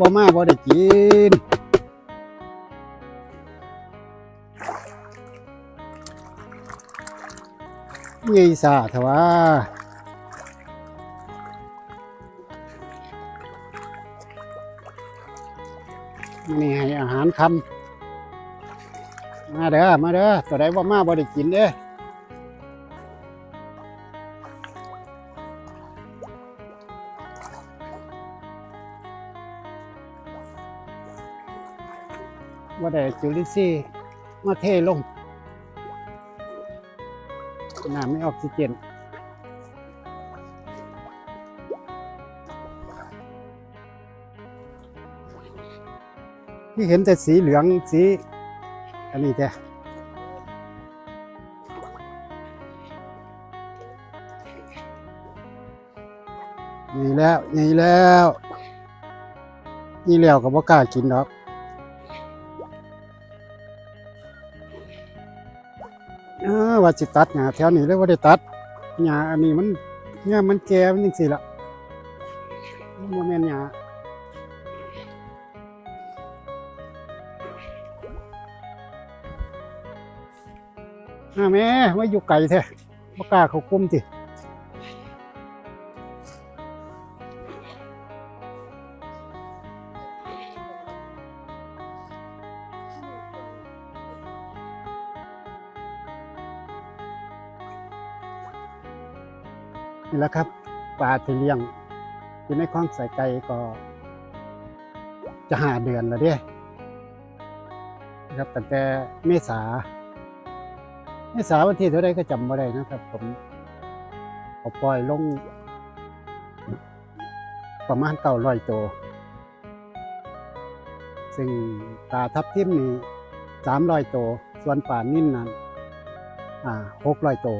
บ่มาบ่ได้กินยี่สาเถอะว่านี่ให้อาหารคำมาเด้อมาเด้อตัวใดบ่มาบ่ได้กินเด้อ ว่าได้จุลินทรีย์มาเทลงน้ำไม่ออกซิเจนที่เห็นแต่สีเหลืองสี อันนี้จ้ะนี่แล้วนี่แล้ว นี่แล้วก็บ่กล้ากินดอก เออว่าสิตัดหญ้าแถวนี้เลยว่าได้ตัดหญ้าอันนี้มันเนี่ยมันแก่มันจังสิล่ะมันต์เนหญ้าอาแม่ว่าอยู่ไกลแท้บ่กล้าเขากลุ้มติ นี่แหละครับปลาที่เลี้ยงอยู่ในคลองสายไก่ก็ จะหาเดือนแล้วเด้นะครับตั้งแต่เมษาเมษาวันที่เท่าไรก็จำไม่ได้นะครับ ผมเอาปล่อยลง ประมาณเก้าร้อยตัว ซึ่งปลาทับทิมนี่สามร้อยตัว ส่วนปลานิ่นนั้นอ่าหกร้อยตัว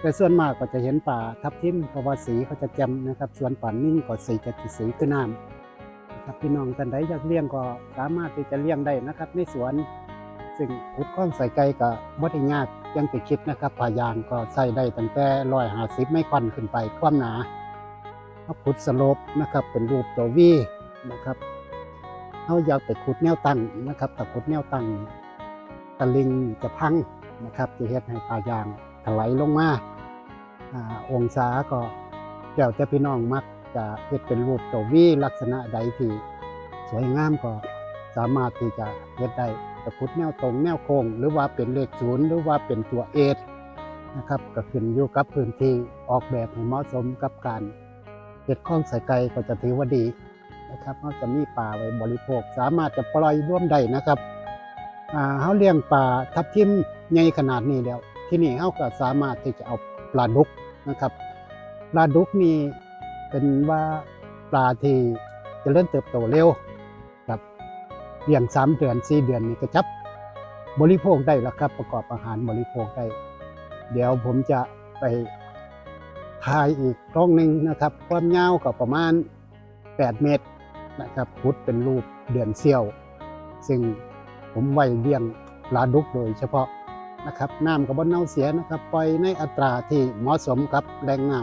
แต่ส่วนมากก็จะเห็นปลาทับทิมเพราะว่าสีเขาจะแจ่มนะครับส่วนปลานิ่นก็สีจะสีคือน้ำนะครับพี่น้องท่านใดอยากเลี้ยงก็สามารถที่จะเลี้ยงได้นะครับในสวนซึ่งขุดข้องใส่ไก่ก็บ่ได้ยากยังติดคิดนะครับผ่ายางก็ใส่ได้ตั้งแต่ร้อยหาสิบไม่ควันขึ้นไปความหนาเอาขุดสลปนะครับเป็นรูปตัววีนะครับเอาอยากไปขุดแนวตั้งนะครับแต่ขุดแนวตั้งตะลิงจะพังนะครับจะเฮ็ดให้ผ่ายาง ถลายลงมาอ่าองศาก็แล้วแต่พี่น้องมักจะเฮ็ดเป็นรูปตัววีลักษณะใดที่สวยงามก็สามารถที่จะเฮ็ดได้จะพุดแนวตรงแนวโค้งหรือว่าเป็นเลขศูนย์หรือว่าเป็นตัวเอทนะครับก็ขึ้นอยู่กับพื้นที่ออกแบบให้เหมาะสมกับการเห็ดข้องใส่ไก่ก็จะถือว่าดีนะครับเขาจะมีป่าไว้บริโภค สามารถจะปล่อยร่วมได้นะครับอ่าเขาเลี้ยงปลาทับทิมใหญ่ขนาดนี้แล้ว ที่นี่เขาก็สามารถที่จะเอาปลาดุกนะครับ ปลาดุกนี่เป็นว่าปลาที่เจะเริ่มเติบโตเร็วครับเลี้ยงสามเดือนสี่เดือนนี่ก็จับบริโภคได้แล้วครับ ประกอบอาหารบริโภคได้ เดี๋ยวผมจะไปทายอีกกล้องหนึ่งนะครับ ความยาวก็ประมาณ 8 เมตรนะครับพุดเป็นรูปเดือนเซี่ยว ซึ่งผมไว้เลี้ยงปลาดุกโดยเฉพาะ นะครับน้ำกับบนเน่าเสียนะครับปล่อยในอัตราที่เหมาะสมกับแรงน้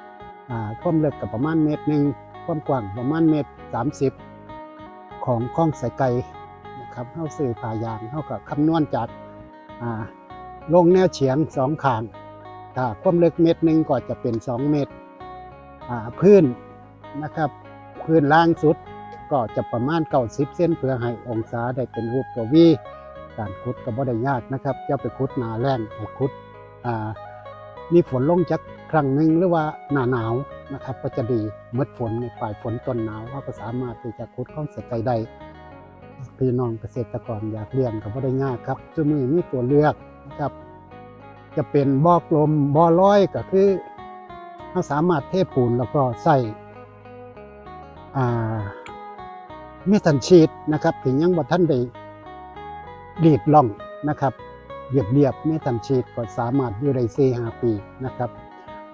ำอ่าความลึกกับประมาณเมตรหนึ่งความกว้างประมาณเมตรสามสิบของข้องสายไก่นะครับเข้าสื่อผ่ายางเข้ากับคำนวณจากอ่าลงแนวเฉียงสองขางถ้าความลึกเมตรหนึ่งก็จะเป็น 2 เมตรอ่าพื้นนะครับพื้นล่างสุดก็จะประมาณ90เส้นเพื่อให้องศาได้เป็นรูปตัววี การขุดก็บ่ได้ยากนะครับจะไปขุดนาแรงไปขุดอ่ามีฝนลงจากครั้งหนึ่งหรือว่าหนาหนาวนะครับ ก็จะดีเมื่อฝนในปลายฝนต้นหนาวเขาก็สามารถที่จะขุดข้องเสร็จได้พี่น้องเกษตรกรอยากเลี้ยงก็บ่ได้ยากครับซึ่มือมีตัวเลือกนะครับ จะเป็นบ่อกลมบ่อลอยก็คือเราสามารถเทปูนแล้วก็ใส่อ่าเมทันชีตนะครับถึงยังบ่ท่านได้ ดีดล่องนะครับเหยียบเรียบๆเมทันชีตก็สามารถอยู่ได้4 5ปีนะครับ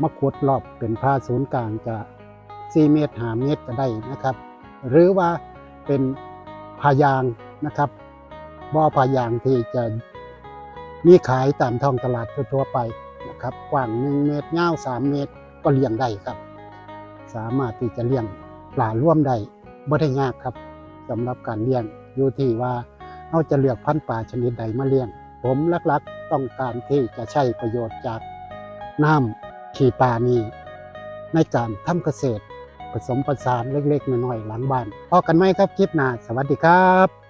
มาขุดรอบเป็นผ้าศูนย์กลางจะ4เมตร5เมตรก็ได้นะครับ หรือว่าเป็นพายางนะครับบ่อพายางที่จะมีขายตามท้องตลาดทั่วไปนะครับกว้าง1เมตรยาว3เมตรก็เลี้ยงได้ครับ สามารถที่จะเลี้ยงปลาร่วมได้บ่ได้ยากครับสำหรับการเลี้ยงอยู่ที่ว่า เราจะเลือกพันธุ์ป่าชนิดใดมาเลี้ยง ผมลักๆต้องการที่จะใช้ประโยชน์จากน้ำขี่ป่านี้ ในการทำเกษตร ผสมผสานเล็กๆน้อยๆหลังบ้านพอกันไหมครับคลิปหน้าสวัสดีครับ